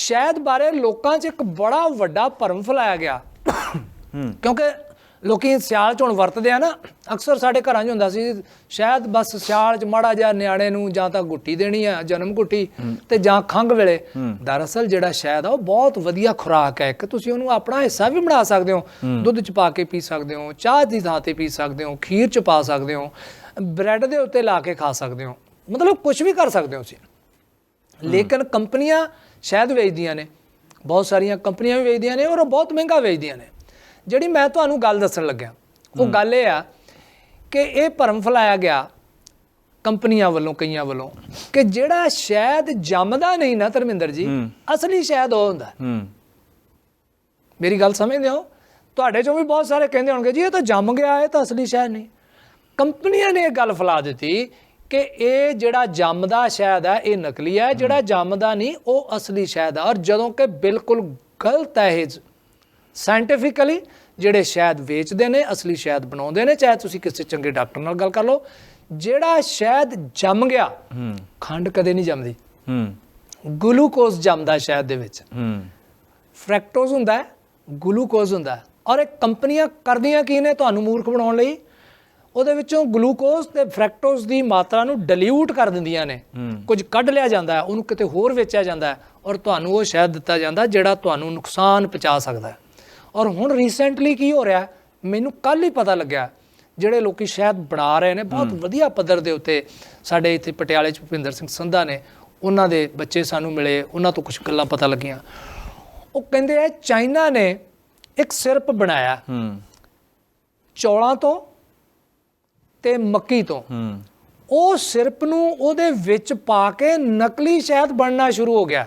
ਸ਼ਹਿਦ ਬਾਰੇ ਲੋਕਾਂ 'ਚ ਇੱਕ ਬੜਾ ਵੱਡਾ ਭਰਮ ਫੈਲਾਇਆ ਗਿਆ। ਕਿਉਂਕਿ ਲੋਕੀ ਸਿਆਲ 'ਚ ਹੁਣ ਵਰਤਦੇ ਆ ਨਾ, ਅਕਸਰ ਸਾਡੇ ਘਰਾਂ 'ਚ ਹੁੰਦਾ ਸੀ ਸ਼ਾਇਦ ਬਸ ਸਿਆਲ 'ਚ ਮਾੜਾ ਜਿਹਾ ਨਿਆਣੇ ਨੂੰ ਜਾਂ ਤਾਂ ਗੁੱਟੀ ਦੇਣੀ ਆ, ਜਨਮ ਗੁੱਟੀ ਤੇ ਜਾਂ ਖੰਘ ਵੇਲੇ। ਦਰਅਸਲ ਜਿਹੜਾ ਸ਼ਾਇਦ ਆ, ਉਹ ਬਹੁਤ ਵਧੀਆ ਖੁਰਾਕ ਹੈ ਇੱਕ। ਤੁਸੀਂ ਉਹਨੂੰ ਆਪਣਾ ਹਿੱਸਾ ਵੀ ਬਣਾ ਸਕਦੇ ਹੋ। ਦੁੱਧ 'ਚ ਪਾ ਕੇ ਪੀ ਸਕਦੇ ਹੋ, ਚਾਹ ਦੀ ਥਾਂ ਤੇ ਪੀ ਸਕਦੇ ਹੋ, ਖੀਰ 'ਚ ਪਾ ਸਕਦੇ ਹੋ, ਬ੍ਰੈਡ ਦੇ ਉੱਤੇ ਲਾ ਕੇ ਖਾ ਸਕਦੇ ਹੋ। ਮਤਲਬ ਕੁਝ ਵੀ ਕਰ ਸਕਦੇ ਹੋ ਤੁਸੀਂ। ਲੇਕਿਨ ਕੰਪਨੀਆਂ ਸ਼ਾਇਦ ਵੇਚਦੀਆਂ ਨੇ ਬਹੁਤ ਸਾਰੀਆਂ ਕੰਪਨੀਆਂ ਵੀ ਵੇਚਦੀਆਂ ਨੇ ਔਰ ਉਹ ਬਹੁਤ ਮਹਿੰਗਾ ਵੇਚਦੀਆਂ ਨੇ। ਜਿਹੜੀ ਮੈਂ ਤੁਹਾਨੂੰ ਗੱਲ ਦੱਸਣ ਲੱਗਿਆ ਉਹ ਗੱਲ ਇਹ ਆ ਕਿ ਇਹ ਭਰਮ ਫੈਲਾਇਆ ਗਿਆ ਕੰਪਨੀਆਂ ਵੱਲੋਂ ਕਈਆਂ ਵੱਲੋਂ ਕਿ ਜਿਹੜਾ ਸ਼ਾਇਦ ਜੰਮਦਾ ਨਹੀਂ ਨਾ ਧਰਮਿੰਦਰ ਜੀ ਅਸਲੀ ਸ਼ਾਇਦ ਉਹ ਹੁੰਦਾ। ਮੇਰੀ ਗੱਲ ਸਮਝਦੇ ਹੋ? ਤੁਹਾਡੇ ਚੋਂ ਵੀ ਬਹੁਤ ਸਾਰੇ ਕਹਿੰਦੇ ਹੋਣਗੇ ਜੀ ਇਹ ਤਾਂ ਜੰਮ ਗਿਆ ਇਹ ਤਾਂ ਅਸਲੀ ਸ਼ਾਇਦ ਨਹੀਂ। ਕੰਪਨੀਆਂ ਨੇ ਇਹ ਗੱਲ ਫੈਲਾ ਦਿੱਤੀ ਕਿ ਇਹ ਜਿਹੜਾ ਜੰਮਦਾ ਸ਼ਾਇਦ ਹੈ ਇਹ ਨਕਲੀ ਹੈ ਜਿਹੜਾ ਜੰਮਦਾ ਨਹੀਂ ਉਹ ਅਸਲੀ ਸ਼ਾਇਦ ਹੈ ਔਰ ਜਦੋਂ ਕਿ ਬਿਲਕੁਲ ਗਲਤ ਹੈ ਇਹ ਸਾਇੰਟੀਫਿਕਲੀ ਜਿਹੜੇ ਸ਼ਾਇਦ ਵੇਚਦੇ ਨੇ ਅਸਲੀ ਸ਼ਾਇਦ ਬਣਾਉਂਦੇ ਨੇ ਚਾਹੇ ਤੁਸੀਂ ਕਿਸੇ ਚੰਗੇ ਡਾਕਟਰ ਨਾਲ ਗੱਲ ਕਰ ਲਓ ਜਿਹੜਾ ਸ਼ਾਇਦ ਜੰਮ ਗਿਆ ਖੰਡ ਕਦੇ ਨਹੀਂ ਜੰਮਦੀ। ਹੂੰ। ਗਲੂਕੋਜ਼ ਜੰਮਦਾ ਸ਼ਾਇਦ ਦੇ ਵਿੱਚ। ਹੂੰ। ਫਰੈਕਟੋਜ਼ ਹੁੰਦਾ ਹੈ ਗਲੂਕੋਜ਼ ਹੁੰਦਾ ਔਰ ਇਹ ਕੰਪਨੀਆਂ ਕਰਦੀਆਂ ਕੀ ਨੇ ਤੁਹਾਨੂੰ ਮੂਰਖ ਬਣਾਉਣ ਲਈ? ਉਹਦੇ ਵਿੱਚੋਂ ਗਲੂਕੋਜ਼ ਤੇ ਫਰੈਕਟੋਜ਼ ਦੀ ਮਾਤਰਾ ਨੂੰ ਡਿਲੂਟ ਕਰ ਦਿੰਦੀਆਂ ਨੇ। ਕੁਝ ਕੱਢ ਲਿਆ ਜਾਂਦਾ ਹੈ ਉਹਨੂੰ ਕਿਤੇ ਹੋਰ ਵੇਚਿਆ ਜਾਂਦਾ ਹੈ ਔਰ ਤੁਹਾਨੂੰ ਉਹ ਸ਼ਹਿਦ ਦਿੱਤਾ ਜਾਂਦਾ ਜਿਹੜਾ ਤੁਹਾਨੂੰ ਨੁਕਸਾਨ ਪਹੁੰਚਾ ਸਕਦਾ ਹੈ। ਔਰ ਹੁਣ ਰੀਸੈਂਟਲੀ ਕੀ ਹੋ ਰਿਹਾ? ਮੈਨੂੰ ਕੱਲ ਹੀ ਪਤਾ ਲੱਗਿਆ ਜਿਹੜੇ ਲੋਕੀ ਸ਼ਹਿਦ ਬਣਾ ਰਹੇ ਨੇ ਬਹੁਤ ਵਧੀਆ ਪੱਧਰ ਦੇ ਉੱਤੇ ਸਾਡੇ ਇੱਥੇ ਪਟਿਆਲੇ ਚ ਭੁਪਿੰਦਰ ਸਿੰਘ ਸੰਧਾ ਨੇ ਉਹਨਾਂ ਦੇ ਬੱਚੇ ਸਾਨੂੰ ਮਿਲੇ ਉਹਨਾਂ ਤੋਂ ਕੁਝ ਗੱਲਾਂ ਪਤਾ ਲੱਗੀਆਂ। ਉਹ ਕਹਿੰਦੇ ਆ ਚਾਈਨਾ ਨੇ ਇੱਕ ਸਿਰਪ ਬਣਾਇਆ। ਹੂੰ। ਚੌਲਾਂ ਤੋਂ ਤੇ ਮੱਕੀ ਤੋਂ। ਹੂੰ। ਉਹ ਸਿਰਪ ਨੂੰ ਉਹਦੇ ਵਿੱਚ ਪਾ ਕੇ ਨਕਲੀ ਸ਼ਹਿਦ ਬਣਨਾ ਸ਼ੁਰੂ ਹੋ ਗਿਆ।